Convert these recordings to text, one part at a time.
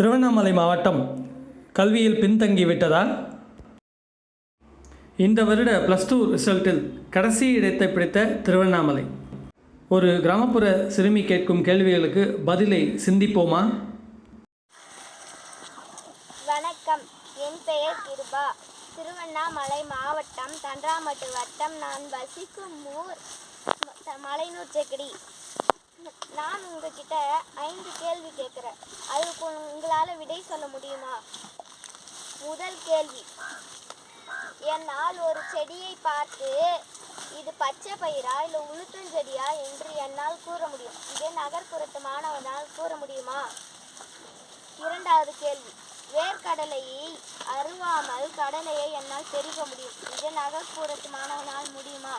திருவண்ணாமலை மாவட்டம் கல்வியில் பின்தங்கிவிட்டதா? இந்த வருட ப்ளஸ் டூ ரிசல்ட்டில் கடைசி இடத்தை பிடித்த திருவண்ணாமலை. ஒரு கிராமப்புற சிறுமி கேட்கும் கேள்விகளுக்கு பதிலை சிந்திப்போமா? வணக்கம். என் பெயர் கிருபா. திருவண்ணாமலை மாவட்டம் தன்றாமட்டு வட்டம். நான் வசிக்கும் ஊர் ம- செக்கடி உங்ககிட்ட ஐந்து கேள்வி கேட்குறேன். அதுக்கு உங்களால் விடை சொல்ல முடியுமா? முதல் கேள்வி. என்னால் ஒரு செடியை பார்த்து இது பச்சை பயிரா இல்லை உளுத்தஞ்செடியா என்று என்னால் கூற முடியும். இதே நகர்ப்புறத்து மாணவனால் கூற முடியுமா? இரண்டாவது கேள்வி. வேர்க்கடலையை அருவாமல் கடலையை என்னால் தெரிவிக்க முடியும். இது நகர்ப்புறத்து மாணவனால் முடியுமா?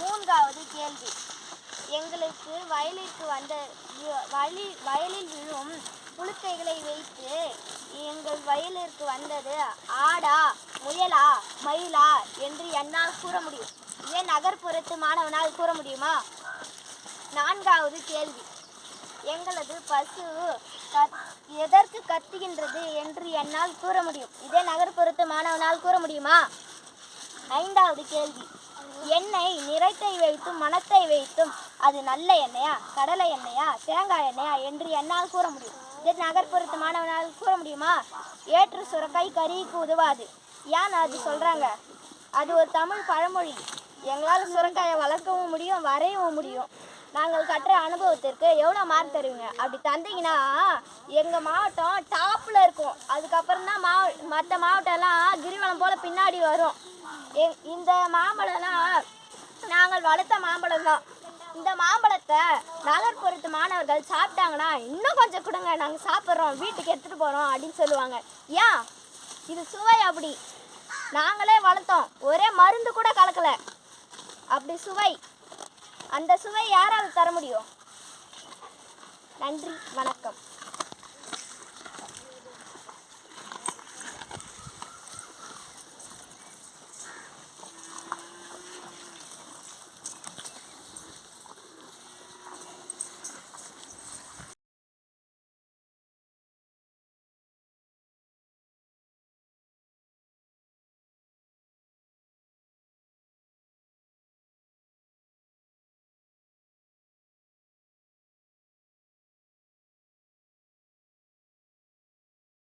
மூன்றாவது கேள்வி. எங்களுக்கு வயலிற்கு வந்த வயலில் வயலில் விழும் புழுக்கைகளை வைத்து எங்கள் வயலிற்கு வந்தது ஆடா முயலா மயிலா என்று என்னால் கூற முடியும். இதே நகர்ப்புறத்து மாணவனால் கூற முடியுமா? நான்காவது கேள்வி. எங்களது பசு கத்- எதற்கு கத்துகின்றது என்று என்னால் கூற முடியும். இதே நகர்ப்புறத்து மாணவனால் கூற முடியுமா? ஐந்தாவது கேள்வி. எண்ணெய் நிறத்தை வைத்தும் மணத்தை வைத்தும் அது நல்ல எண்ணெயா கடலை எண்ணெயா தேங்காய் எண்ணெயா என்று என்னால் கூற முடியும். இது நகர்ப்புறத்து மாணவனால் கூற முடியுமா? ஏற்று சுரக்காய் கறிக்கு உதவாது ஏன் அது சொல்கிறாங்க அது ஒரு தமிழ் பழமொழி. எங்களால் சுரக்காயை வளர்க்கவும் முடியும் வரையவும் முடியும். நாங்கள் கற்ற அனுபவத்திற்கு எவ்வளோ மார்க் தருவீங்க? அப்படி தந்தீங்கன்னா எங்கள் மாவட்டம் டாப்பில் இருக்கும். அதுக்கப்புறம் தான் மாவ மற்ற மாவட்டம்லாம் கிரிவலம் போல் பின்னாடி வரும். இந்த மாம்பழம்லாம் நாங்கள் வளர்த்த மாம்பழம் தான் இந்த மாம்பழத்தை நகர்ப்புறத்து மாணவர்கள் சாப்பிட்டாங்கன்னா இன்னும் கொஞ்சம் கொடுங்க நாங்கள் சாப்பிட்றோம் வீட்டுக்கு எடுத்துகிட்டு போகிறோம் அப்படின்னு சொல்லுவாங்க. ஏன்? இது சுவை அப்படி. நாங்களே வளர்த்தோம். ஒரே மருந்து கூட கலக்கல. அப்படி சுவை. அந்த சுவை யாரால் தர முடியும்? நன்றி வணக்கம்.